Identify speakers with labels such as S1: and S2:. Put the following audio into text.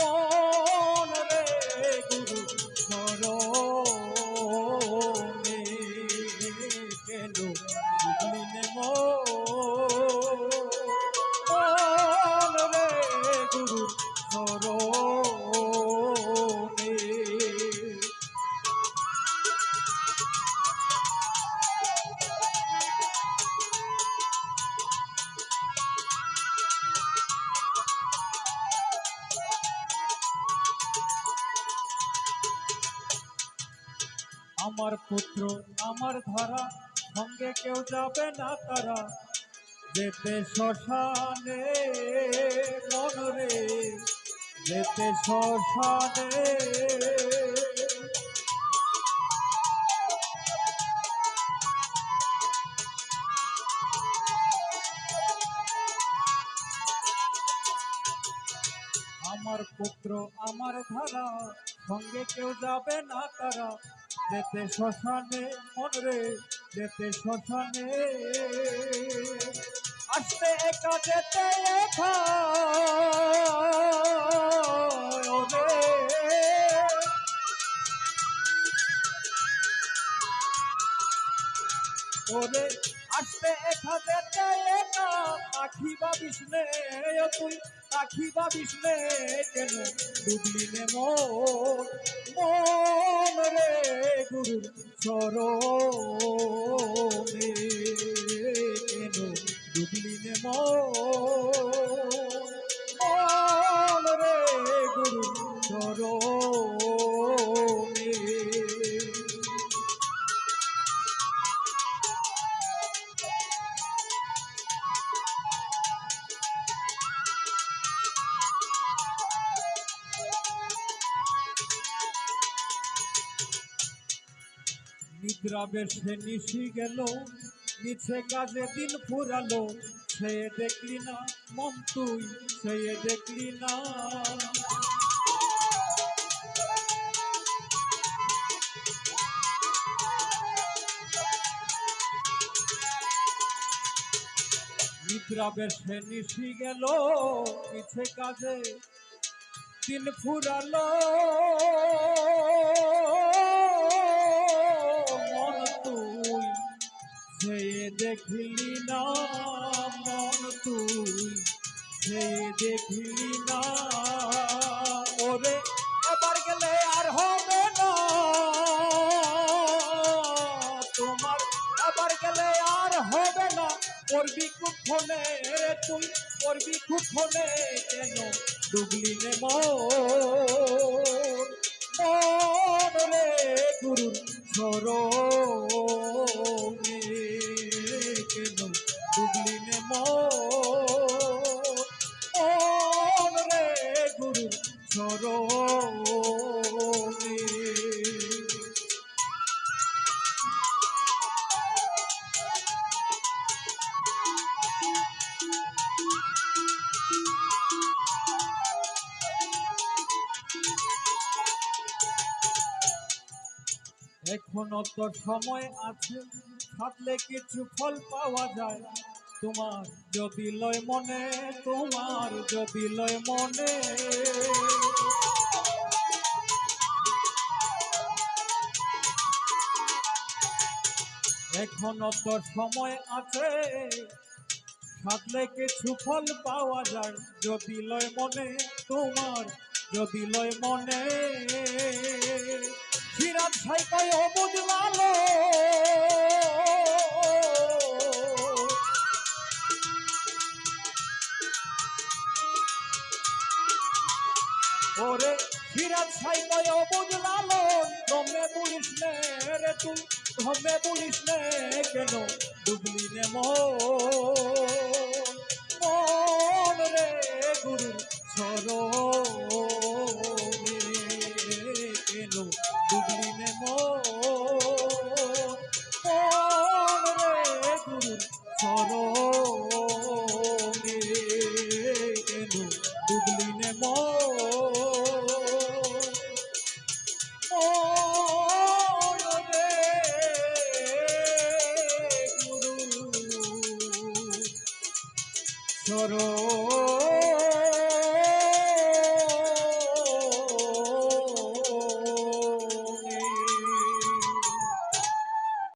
S1: মন আমার পুত্র, আমার ধারা, সঙ্গে কেউ যাবে না তারা। যেতে শ্মশানে মন রে, যেতে শ্মশানে। আমার পুত্র, আমার ধারা, সঙ্গে কেউ যাবে না তারা। যেতে শ্মশানে মনরে যেতে শ্মশানে। আসতে একা যেতে একা। ওরে আসতে একা যেতে পাখি বা বিষ্ণে তুই পাখি বিষ্ণে কেন ডুবলি নে মন? রে গুরু সর কেন ডুবলি নে মন? নিদ্রা বেশে নিশি গেল মিছে কাজে দিন ফুরালো। সে দেখলি না মন তুই, সে দেখলি না। নিদ্রা বেশে নিশি গেল মিছে কাজে দিন ফুরালো। দেখলি না মন তুই সে দেখলি না। ওরে, এবার গেলে আর হবে না। তোমার আবার গেলে আর হবে না। করবি কুক্ষণে তুই করবি কুক্ষণে কেন ডুবলি নে মন? রে গুরুর চরণে এখনও তো সময় আছে থাকলে কিছু ফল পাওয়া যায়। তোমার যদি লয় মনে, তোমার যদি লয় মনে। এখনও তো সময় আছে থাকলে কিছু ফল পাওয়া যায়। যদি লয় মনে, তোমার যদি লয় মনে। সিরাজ ছাই কয় বুঝলালো ওরে সিরাজ ছাই কয় বুঝলালো তোমে বলিস নে রে তুই বলিস নে কেন? ডুবলি নে মন রে গুরু চরণ